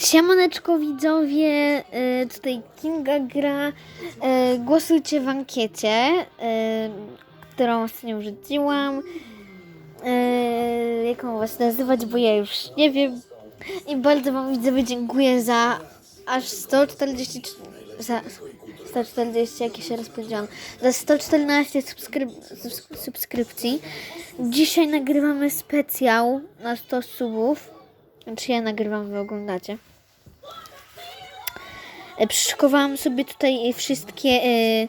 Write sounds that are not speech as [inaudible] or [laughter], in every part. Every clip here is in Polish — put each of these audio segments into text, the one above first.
Siemaneczko widzowie, y, tutaj Kinga gra. Y, Głosujcie w ankiecie, y, którą ostatnio wrzuciłam. Jaką was nazywać, bo ja już nie wiem. I bardzo wam widzowie dziękuję za aż 140, za 140, jak ja się rozpędziłam, za 114 subskryp, subs- subskrypcji. Dzisiaj nagrywamy specjal na 100 subów. Znaczy ja nagrywam, wy oglądacie. E, Przyszykowałam sobie tutaj wszystkie e,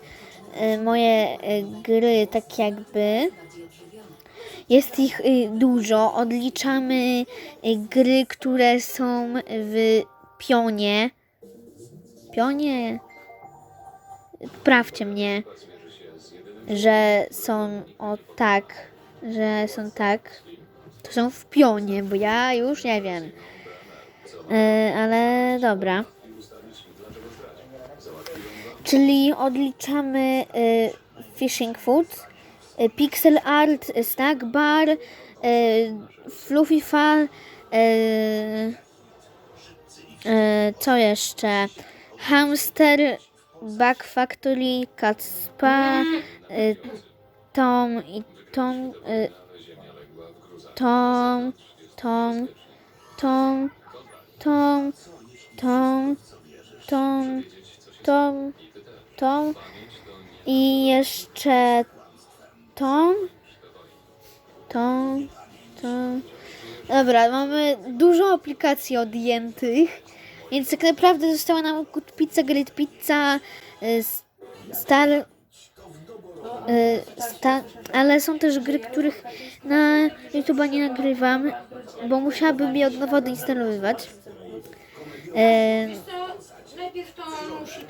e, moje gry, tak jakby. Jest ich dużo. Odliczamy gry, które są w pionie. Pionie? Poprawcie mnie, że są o tak, że są tak. To są w pionie, bo ja już nie wiem. Ale dobra. Czyli odliczamy y, Fishing Food, y, Pixel Art, y, Snack Bar, Fluffy y, co jeszcze? Hamster, Bug Factory, y, Tom i Tom, Tom, Tom, Tom, Tom, Tom, Tom, Tom, Tom i jeszcze Tom, Tom, Tom. Dobra, mamy dużo aplikacji odjętych, więc tak naprawdę została nam Pizza, Great Pizza, y, Star, y, sta, ale są też gry, których na YouTube nie nagrywam, bo musiałabym je od nowa odinstalowywać. To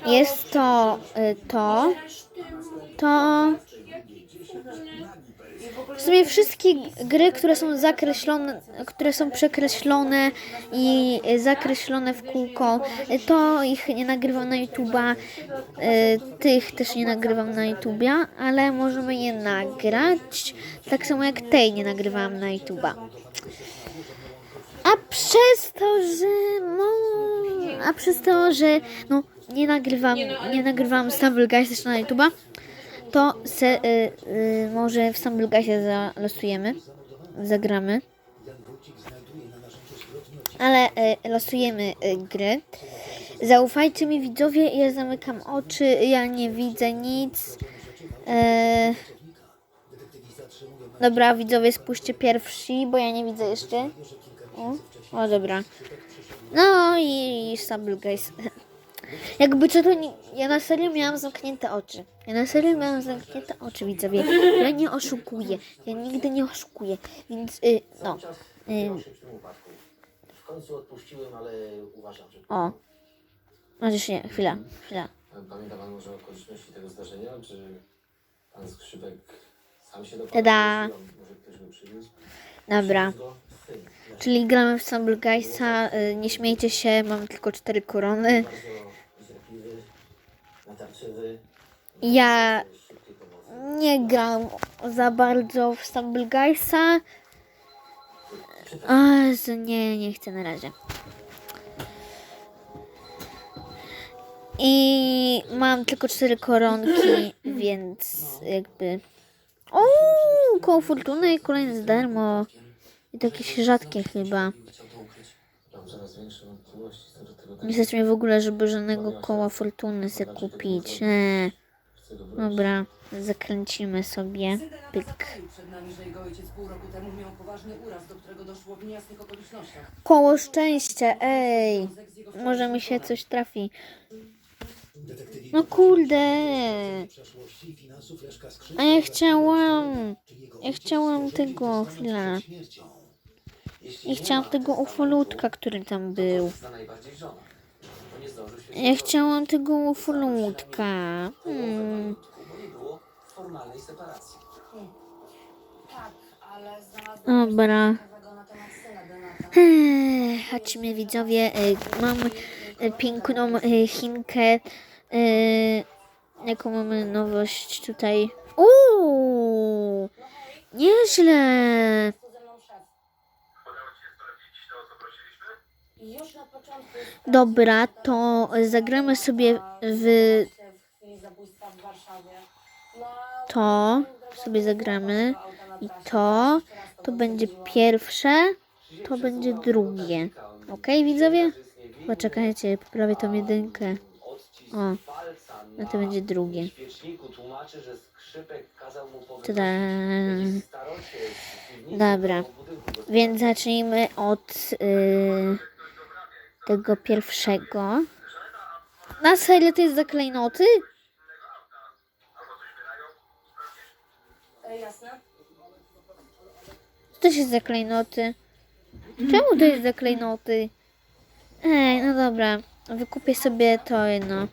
jest to y, to, to w sumie wszystkie gry, które są zakreślone, które są przekreślone i zakreślone w kółko, y, to ich nie nagrywam na YouTube'a, y, tych też nie nagrywam na YouTube'a, ale możemy je nagrać, tak samo jak tej nie nagrywałam na YouTube'a. A przez to, że no, a przez to, że no nie nagrywam, nie nagrywam Stumble Guys na YouTube'a, to se, y, y, może w Stumble Guysie zalosujemy, zagramy. Ale y, losujemy y, gry. Zaufajcie mi widzowie, ja zamykam oczy, ja nie widzę nic. E, dobra, widzowie, spójrzcie pierwsi, bo ja nie widzę jeszcze. O, o dobra. No i Stumble Guys. [laughs] Jakby co to nie, ja na serio miałam zamknięte oczy. Ja na serio miałam zamknięte oczy, widzowie. Ja nie oszukuję. Ja nigdy nie oszukuję. Więc y, no. Y, W końcu odpuściłem, ale uważam, że. o. Chociaż nie, chwila, chwila. Pamięta pan może okoliczności tego zdarzenia? Czy pan skrzypek sam się dopadł? Tada. Może ktoś go przywiózł? Dobra. Go. Czyli gramy w Stumble. Y, nie śmiejcie się, mam tylko cztery korony. Ja nie gram za bardzo w Stumble Guysa. Nie, nie chcę na razie. I mam tylko cztery koronki, więc jakby... O, koło fortuny kolejne za darmo. I takie jakieś rzadkie chyba. Nie stać mnie w ogóle, żeby żadnego koła fortuny sobie kupić. Eee. Dobra, zakręcimy sobie. Pyk. Koło szczęścia, ej. Może mi się coś trafi. No kurde. A ja chciałam. Ja chciałam tego chwila. Nie chciałam tego ufolutka, który tam był. Ja chciałam tego ufolutka. Hmm. Dobra. Chodźmy widzowie, e, mam e, piękną e, Chinkę. Jaką mamy nowość tutaj? Uuu, nieźle. Dobra, to zagramy sobie w. No, to, sobie zagramy i to, to będzie pierwsze, to będzie drugie. Okej, widzowie? Poczekajcie, poprawię tą jedynkę. O, no to będzie drugie. Tada. Dobra, więc zacznijmy od y, tego pierwszego. Na serio to jest za klejnoty? E, jasne. To jest za klejnoty? Czemu to jest za klejnoty? Ej, no dobra, wykupię sobie to jedno.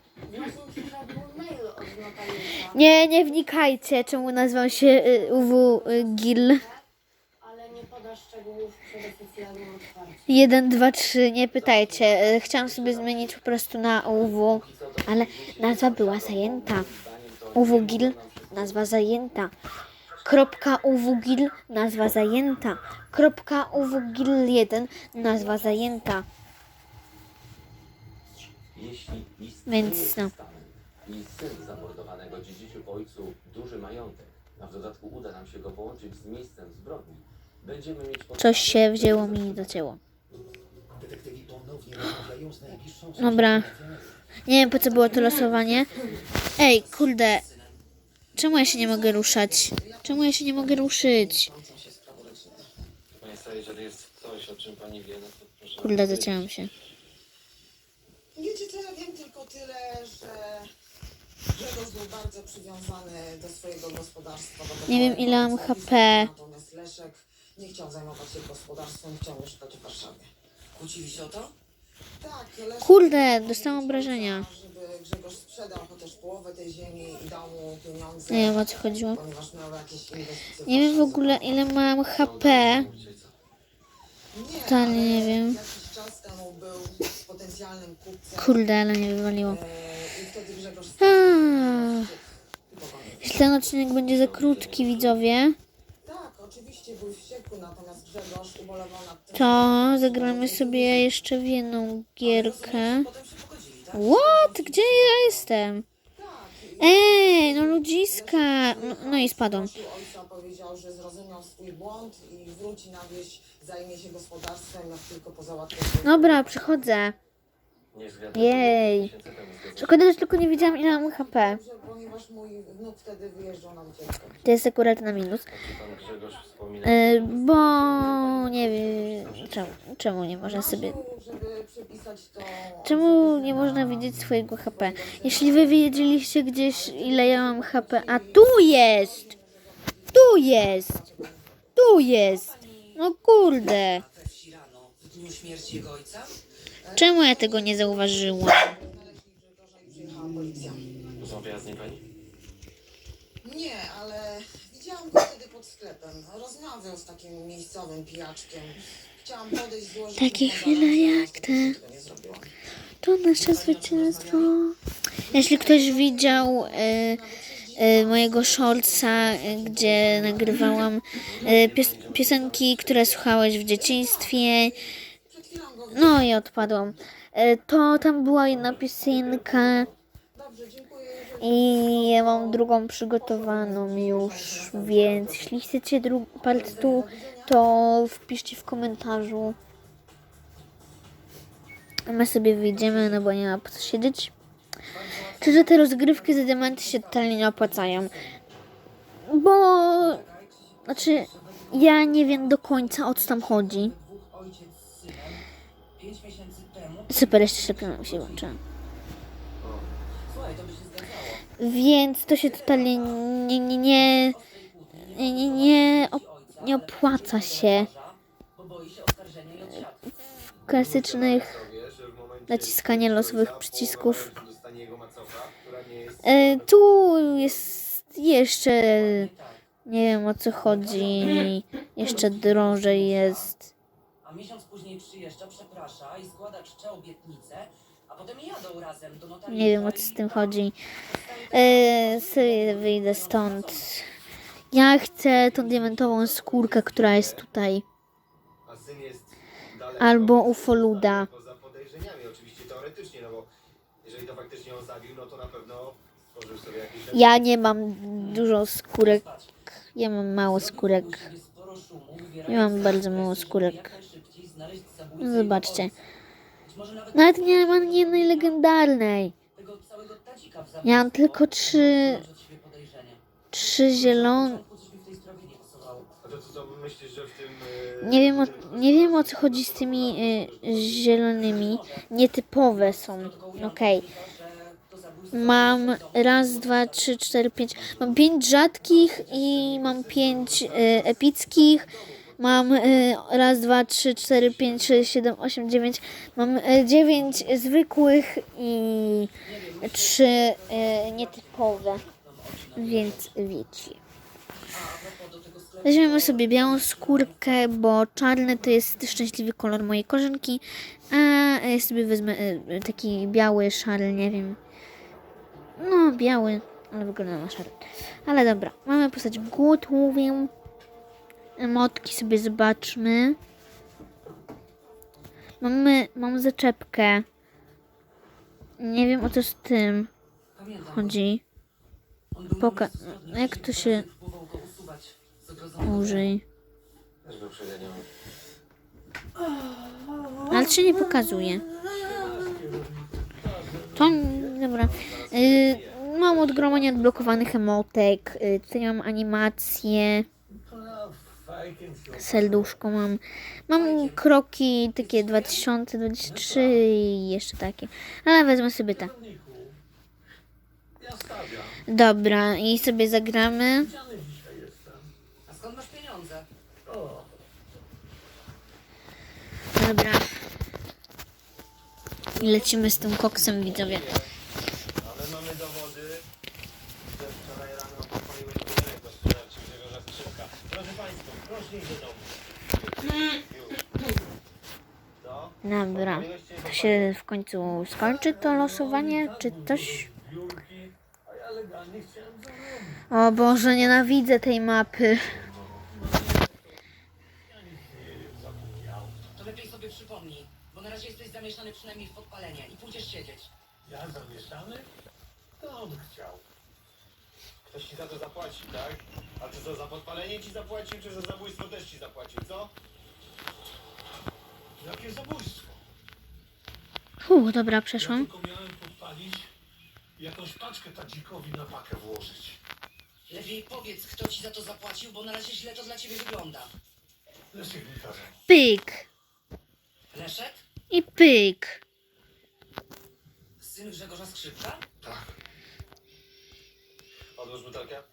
Nie, nie wnikajcie, czemu nazywam się y, UW Gil. Szczegółów przed oficjalnym otwarciem. 1, 2, 3, nie pytajcie. Y, Chciałam sobie zmienić po prostu na UW, ale nazwa była zajęta. UW Gil, nazwa zajęta. Kropka UW Gil, nazwa zajęta. Kropka UW Gil 1, nazwa zajęta. Jeśli istnieje Więc no. i syn zamordowanego dziedziczy po ojcu duży majątek, a w dodatku uda nam się go połączyć z miejscem zbrodni, Coś się wzięło mi nie docięło. Dobra. Nie wiem po co było to losowanie. Ej, kurde. Czemu ja się nie mogę ruszać? Czemu ja się nie mogę ruszyć? Panie Starej, jeżeli jest coś, o czym pani wie, no to proszę... Kurde, zacięłam się. Wiecie co, ja wiem tylko tyle, że Grzegorz był bardzo przywiązany do swojego gospodarstwa. Do Nie wiem, ile mam HP. Natomiast Leszek nie chciał zajmować się gospodarstwem, chciał mieszkać w Warszawie. Kłócili się o to? Tak, Leszek... Kurde, dostałam obrażenia. Żeby Grzegorz sprzedał chociaż połowę tej ziemi i dał mu pieniądze. Nie wiem o co chodziło. Ponieważ miał jakieś inwestycje Nie wiem w ogóle ile mam HP. Nie, Totalnie ale nie wiem. Jakiś czas temu był potencjalnym kupcem. Kurde, ale mnie wywaliło. e, I wtedy Grzegorz. Jeśli ten odcinek będzie za krótki, widzowie, oczywiście był wściekły, natomiast Grzegorz ubolewał nad tym. to zagramy sobie jeszcze w jedną gierkę. Potem się pogodzili, tak? What? Gdzie ja jestem? Tak, Ej, no ludziska. No, no i spadłam. Prosił ojca, powiedział, że zrozumiał swój błąd i wróci na wieś, zajmie się gospodarstwem, jak tylko Dobra, przychodzę. Jej. Szkoda, że tylko nie widziałam ile mam HP. Dobrze, ponieważ mój wnuk wtedy wyjeżdżał na wycieczkę. To jest akurat na minus. E, bo nie wiem, czemu, czemu nie można sobie... Czemu nie można widzieć swojego HP? Jeśli wy wiedzieliście gdzieś ile ja mam HP, a tu jest! Tu jest! Tu jest! No kurde! W dniu śmierci jego ojca? Czemu ja tego nie zauważyłam? Znaleźli Grzegorza i przyjechała policja. Rozmawiała z nim pani? Nie, ale widziałam go wtedy pod sklepem. Rozmawiał z takim miejscowym pijaczkiem. Chciałam podejść, złożyć Takie chwile jak te. To nasze zwycięstwo. Jeśli ktoś widział e, e, mojego shortsa, e, gdzie nagrywałam e, pies, piosenki, które słuchałeś w dzieciństwie, no i odpadłam, e, to tam była jedna piosenka i ja mam drugą przygotowaną już, więc jeśli chcecie drugą part tu, to wpiszcie w komentarzu. A my sobie wyjdziemy, no bo nie ma po co siedzieć. Czy że te rozgrywki za diamenty się totalnie nie opłacają? Bo... Znaczy, ja nie wiem do końca o co tam chodzi. Dwóch ojciec z synem. Pięć miesięcy temu. Super, jeszcze szczepionek się włączyła. Słuchaj, to by się zgadzało. Więc to się totalnie nie, nie, nie, nie, nie, op- nie opłaca się w klasycznych naciskania losowych przycisków. E, tu jest jeszcze, nie wiem o co chodzi, jeszcze drożej jest. A miesiąc później przyjeżdża, przeprasza i składa czcze obietnicę, a potem jadą razem do notariusza. Nie wiem o co z tym chodzi. E, sobie wyjdę stąd. Ja chcę tą diamentową skórkę, która jest tutaj. A syn jest dalej daleko. Albo ufoluda. Poza podejrzeniami, oczywiście teoretycznie, no bo jeżeli to faktycznie on zabił, no to na pewno stworzył sobie jakieś... Ja nie mam dużo skórek. Ja mam mało skórek. Ja mam bardzo mało skórek. jak najszybciej znaleźć zabójcę No jego zobaczcie. nawet nie mam jednej legendarnej. Ja mam tylko trzy-. Trzy zielone. Nie wiem, o, nie wiem o co chodzi z tymi y, zielonymi. Nietypowe są. Okej. Mam raz, dwa, trzy, cztery, pięć. Mam pięć rzadkich i mam pięć y, epickich. Mam y, raz, dwa, trzy, cztery, pięć, sześć, siedem, osiem, dziewięć. Mam y, dziewięć zwykłych i trzy y, nietypowe. Więc wiecie. Weźmiemy sobie białą skórkę, bo czarny to jest szczęśliwy kolor mojej korzynki, a ja sobie wezmę y, taki biały, szary, nie wiem. No, biały, ale wygląda na szary. Ale dobra, mamy postać gotowię. Emotki sobie zobaczmy. Mamy, mam zaczepkę. Nie wiem o co z tym chodzi. Poka- jak to się użyj? Ale czy nie pokazuje? To dobra. Y, mam od groma nieodblokowanych emotek. Y, tutaj mam animację. Serduszko mam. Mam kroki takie 2023 i jeszcze takie. Ale wezmę sobie te. Dobra, i sobie zagramy. A skąd masz pieniądze? Dobra. I lecimy z tym koksem, widzowie. Ale mamy dowody, że wczoraj rano podpaliłeś budynek gospodarczy Grzegorza Skrzypka. Proszę Państwa, proszę iść do domu. Co? Dobra. To się w końcu skończy to losowanie, czy coś? O Boże, nienawidzę tej mapy. To lepiej sobie przypomnij, bo na razie jesteś zamieszany przynajmniej w podpalenie i pójdziesz siedzieć. Ja zamieszany? To on chciał. Ktoś ci za to zapłaci, tak? A czy to za podpalenie ci zapłacił, czy za zabójstwo też ci zapłacił, co? Jakie zabójstwo? Hu, dobra, przeszłam. Tylko miałem podpalić i jakąś paczkę tadzikowi na pakę włożyć. Lepiej powiedz, kto ci za to zapłacił, bo na razie źle to dla ciebie wygląda. Leszek mi każe. Pyk. Leszek? I pyk. Syn Grzegorza Skrzypka? Tak. Odłóż butelkę.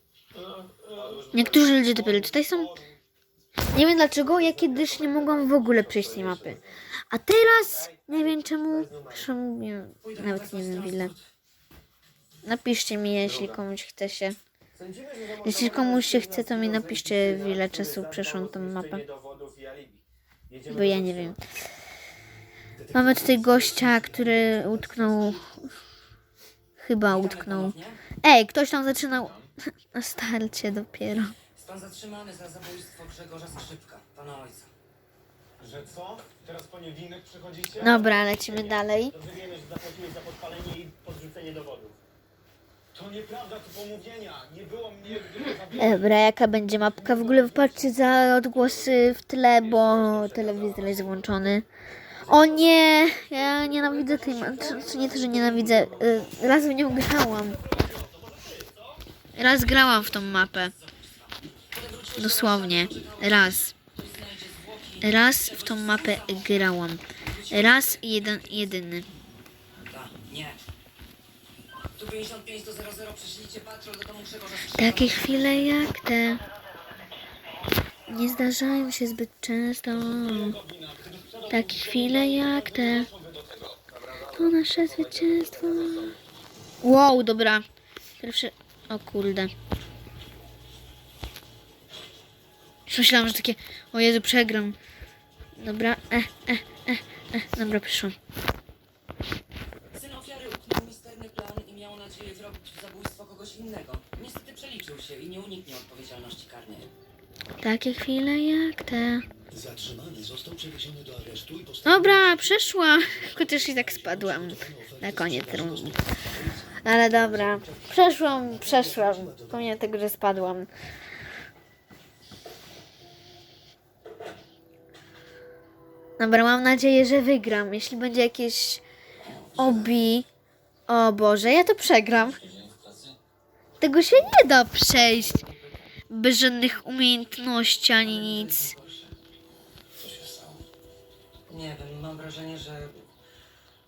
Niektórzy ludzie dopiero tutaj są. Nie wiem dlaczego, ja kiedyś nie mogłam w ogóle przejść tej mapy. A teraz, nie wiem czemu, zresztą nie, nawet nie wiem ile. Napiszcie mi, jeśli komuś chce się. Jeśli komuś się chce, to mi napiszcie, w ile czasu przeszłam tą mapę. Bo ja nie wiem. Mamy tutaj gościa, który utknął. Chyba utknął. Ej, ktoś tam zaczynał na starcie dopiero. Jest pan zatrzymany za zabójstwo Grzegorza Skrzypka, pana ojca. Że co? Teraz po niewinnych przychodzicie? Dobra, lecimy dalej. Dobrze wiemy, że zapłaciłeś za podpalenie i podrzucenie dowodów. To nieprawda, to pomówienia. Nie było mnie, gdy [laughs] zabiłem. Dobra, jaka będzie mapka? W ogóle wypatrzcie za odgłosy w tle, bo telewizor jest włączony. O nie! Ja nienawidzę tej mapy. Czy nie to, że nienawidzę. Y, Raz w nią grałam. Raz grałam w tą mapę. Dosłownie. Raz. Raz w tą mapę grałam. Raz jeden, jedyny. Nie. Tu 55 do 00 przyszliście patrol do domu. Takie chwile jak te nie zdarzają się zbyt często. Takie chwile jak te to nasze zwycięstwo. Wow, dobra. Pierwszy. O kurde. Już myślałam, że takie. O Jezu, przegram. Dobra, e, e, e, e. Dobra, przyszłam. Syn ofiary misterny plan i miał nadzieję zrobić zabójstwo kogoś innego. Niestety przeliczył się i nie uniknie odpowiedzialności karnej. Takie chwile jak te. Zatrzymany został przewieziony do aresztu i postawiony Dobra, przeszła. Chociaż i tak spadłam na koniec rundy. Ale dobra, przeszłam, przeszłam. Pomimo tego, że spadłam. Dobra, mam nadzieję, że wygram. Jeśli będzie jakieś obi... O Boże, ja to przegram. Tego się nie da przejść. Bez żadnych umiejętności ani nic. Nie wiem, mam wrażenie, że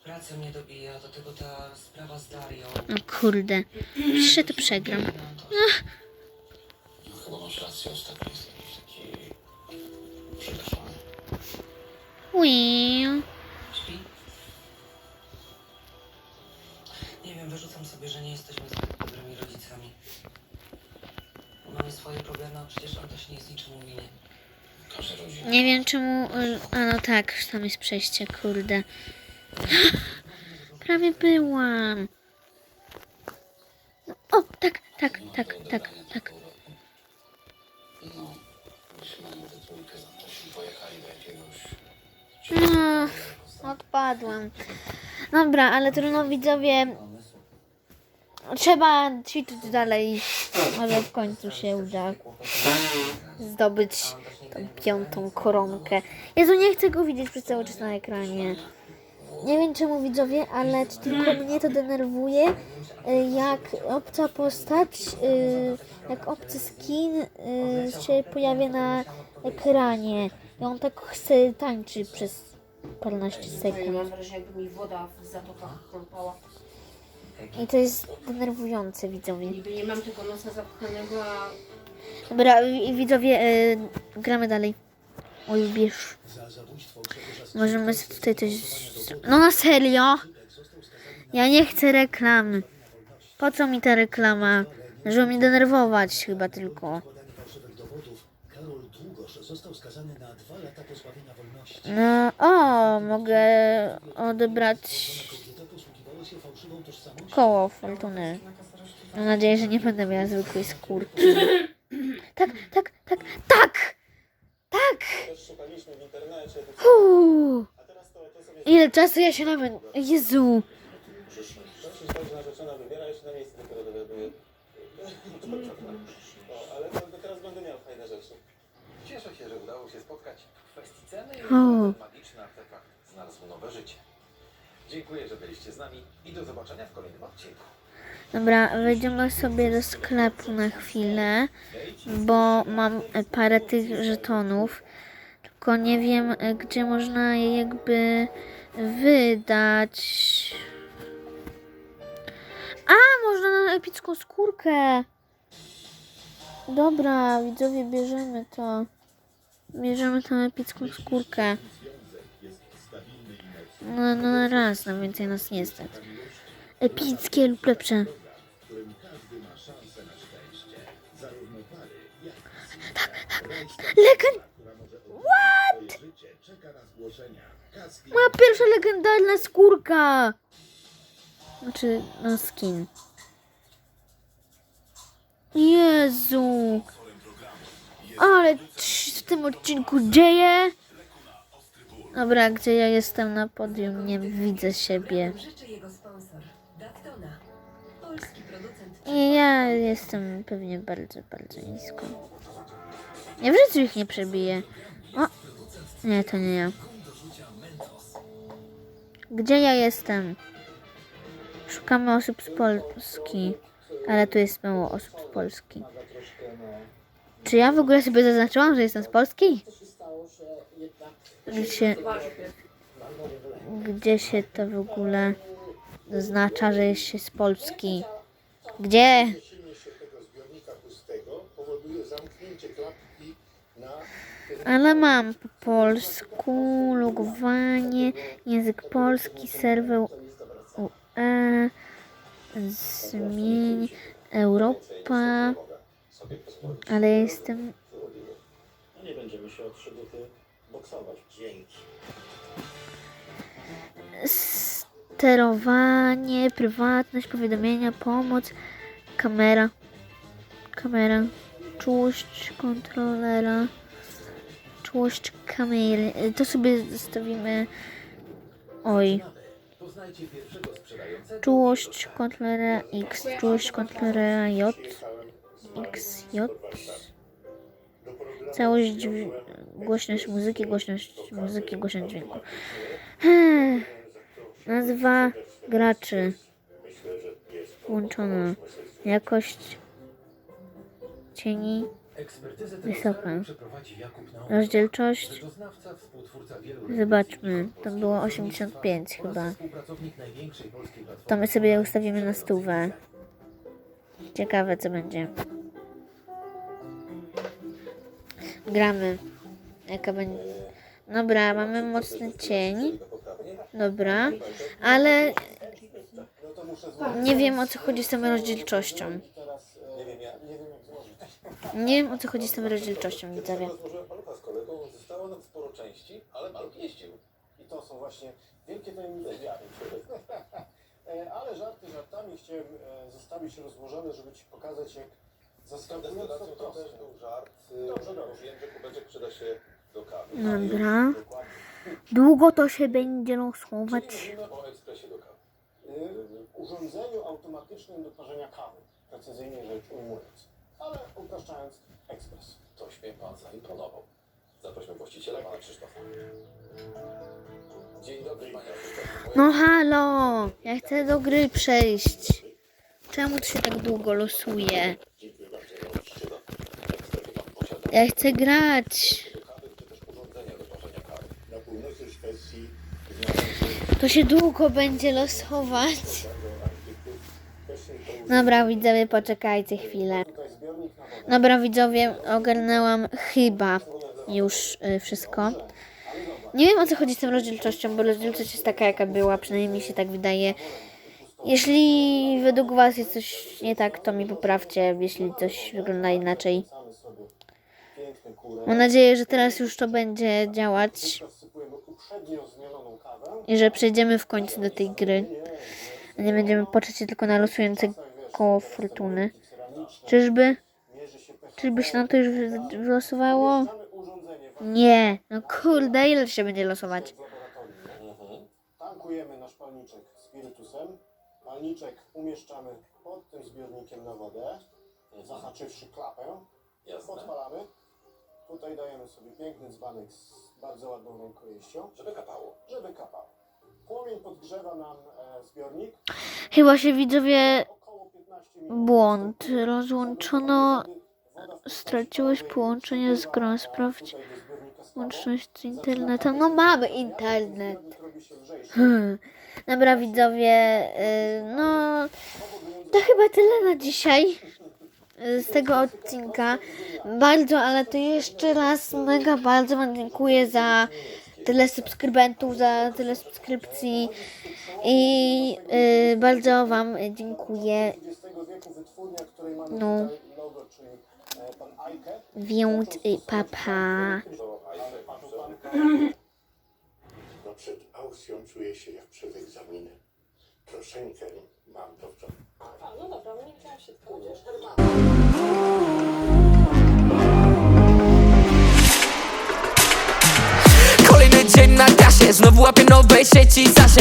praca mnie dobija, do tego ta sprawa z Darią. No kurde. Ja to przegram. No, chyba masz rację, ostatnio jestem jakiś taki przygaszony. Ui. Śpi? Nie wiem, wyrzucam sobie, że nie jesteśmy zbyt dobrymi rodzicami. Mamy swoje problemy, a przecież on też nie jest niczemu winien. Każda rodzina. Nie wiem czemu. y, A no tak, tam jest przejście, kurde. [gasps] Prawie byłam. No, o, tak, tak, tak, tak, tak. No, odpadłam. Dobra, ale trudno widzowie. Trzeba ćwiczyć dalej. Może w końcu się uda zdobyć tą piątą koronkę. Jezu, nie chcę go widzieć przez cały czas na ekranie. Nie wiem czemu widzowie, ale tylko mnie to denerwuje, y, jak obca postać, y, jak obcy skin y, się pojawia na ekranie. I on tak chce tańczy przez paręnaście Mam sekund. wrażenie, jakby mi woda w zatokach chrupała. I to jest denerwujące widzowie. Niby nie mam tego nosa zapchanego, a Dobra, wi- widzowie, gramy dalej. Oj, bierz. Możemy tutaj coś... No na serio? Ja nie chcę reklam. Po co mi ta reklama? Żeby mnie denerwować chyba tylko. No, o, mogę odebrać koło fortuny. Mam nadzieję, że nie będę miała zwykłej skórki. Tak, tak, tak, tak! Tak! Uuu. Ile czasu ja się nawet... Jezu! Cieszę się, że udało się spotkać w kwestii ceny ten magiczny artefakt znalazł nowe życie. Dziękuję, że byliście z nami i do zobaczenia w kolejnym odcinku. Dobra, wejdziemy sobie do sklepu na chwilę, bo mam parę tych żetonów, tylko nie wiem, gdzie można je jakby wydać. A, można na epicką skórkę. Dobra, widzowie, bierzemy to. Bierzemy tą epicką skórkę. No, no raz, na więcej nas nie stać. Epickie lub lepsze. Legend... What? Moja pierwsza legendarna skórka! Znaczy, no skin. Jezu! Ale w tym odcinku dzieje? Dobra, gdzie ja jestem na podium, nie widzę siebie. Dactona, polski producent ja jestem pewnie bardzo, bardzo nisko. Ja w życiu ich nie przebiję. O! Nie, to nie ja. Gdzie ja jestem? Szukamy osób z Polski. Ale tu jest mało osób z Polski. Czy ja w ogóle sobie zaznaczyłam, że jestem z Polski? Gdzie gdzie się to w ogóle zaznacza, że jest się z Polski? Gdzie? Ale mam po polsku, logowanie, język polski, serwer UE, zmień, Europa, ale jestem, nie będziemy się o trzy buty boksować. Dzięki. Sterowanie, prywatność, powiadomienia, pomoc, kamera, kamera, czułość kontrolera, Czułość kamery. Y, To sobie zostawimy. Oj. Czułość kontrolera X. Czułość kontrolera J. X, J. Całość głośność muzyki, głośność muzyki, głośność dźwięku. Nazwa graczy. Włączona. Jakość cieni. Wysoka. Rozdzielczość. Zobaczmy. To było 85 chyba. To my sobie ustawimy na stówę. Ciekawe co będzie. Gramy. Jaka będzie. Dobra, mamy mocny cień. Dobra, ale nie wiem o co chodzi z tą rozdzielczością. Nie wiem o co chodzi z tą rozdzielczością, widzowie. Rozłożyłem palucha z kolegą, zostało nam sporo części, ale paluch jeździł. I to są właśnie wielkie tajemnice wiary. E, Ale żarty żartami chciałem e, zostawić rozłożone, żeby Ci pokazać, jak zaskakująco to też był żart. Dobrze, dobrze. Wiem, że kubeczek przyda się do kawy. Dobra. Długo to się będzie losować. Mówimy o ekspresie do kawy. Y, urządzeniu automatycznym do parzenia kawy, precyzyjnie rzecz ujmując. Ale upraszczając, ekspres. Coś mnie pan zaimponował. Zaprośmy właściciela, pana Krzysztofa. Dzień dobry, panie Krzysztofie. No halo, ja chcę do gry przejść. Czemu to się tak długo losuje? Ja chcę grać. Do kawy, czy też urządzenia do parzenia kawy. Na północy Szwecji To się długo będzie losować. Dobra, widzowie, poczekajcie chwilę. Dobra, widzowie, ogarnęłam chyba już y, wszystko. Nie wiem o co chodzi z tą rozdzielczością, bo rozdzielczość jest taka jaka była, przynajmniej mi się tak wydaje. Jeśli według Was jest coś nie tak, to mi poprawcie, jeśli coś wygląda inaczej. Mam nadzieję, że teraz już to będzie działać I że przejdziemy w końcu do tej gry. A nie będziemy patrzeć się tylko na losujące koło fortuny. Czyżby? Czyżby się nam to już wy- wylosowało? Nie. No kurde, ile się będzie losować? Tankujemy nasz palniczek spirytusem. Palniczek umieszczamy pod tym zbiornikiem na wodę, zahaczywszy klapę. Jasne. Podpalamy. Tutaj dajemy sobie piękny dzbanek z bardzo ładną rękojeścią, Żeby kapało. żeby kapał. Płomień podgrzewa nam e, zbiornik. Chyba się widzowie Około 15 minut. błąd. Rozłączono. Straciłeś połączenie z grą. Sprawdź łączność z internetem. No mamy internet. Robi się lżejszy. Hmm. Dobra widzowie, y, no to chyba tyle na dzisiaj z tego odcinka. Bardzo, ale to jeszcze raz mega bardzo Wam dziękuję za tyle subskrybentów, za tyle subskrypcji i y, bardzo Wam dziękuję. No. Więc y, papa. No przed aukcją czuję się jak przed egzaminem. Troszeczkę mam w No dobra, nie się Kolejny dzień na trasie, znowu łapię nowej sieci zasięg